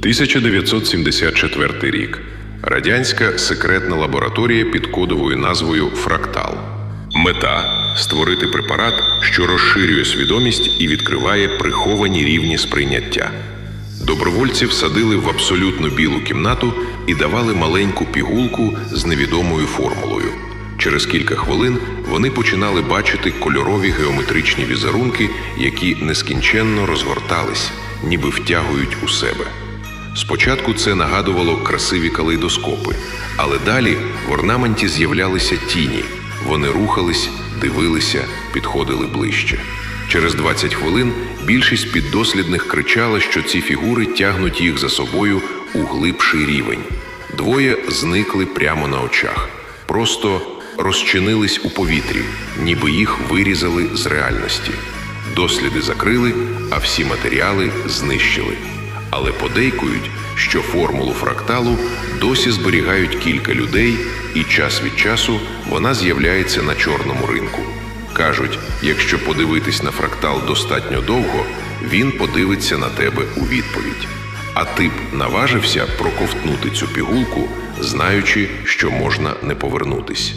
1974 рік. Радянська секретна лабораторія під кодовою назвою Фрактал. Мета створити препарат, що розширює свідомість і відкриває приховані рівні сприйняття. Добровольців садили в абсолютно білу кімнату і давали маленьку пігулку з невідомою формулою. Через кілька хвилин вони починали бачити кольорові геометричні візерунки, які нескінченно розгортались, ніби втягують у себе. Спочатку це нагадувало красиві калейдоскопи, але далі в орнаменті з'являлися тіні. Вони рухались, дивилися, підходили ближче. Через 20 хвилин більшість піддослідних кричала, що ці фігури тягнуть їх за собою у глибший рівень. Двоє зникли прямо на очах, просто розчинились у повітрі, ніби їх вирізали з реальності. Досліди закрили, а всі матеріали знищили. Але подейкують, що формулу фракталу досі зберігають кілька людей, і час від часу вона з'являється на чорному ринку. Кажуть, якщо подивитись на фрактал достатньо довго, він подивиться на тебе у відповідь. А ти б наважився проковтнути цю пігулку, знаючи, що можна не повернутись.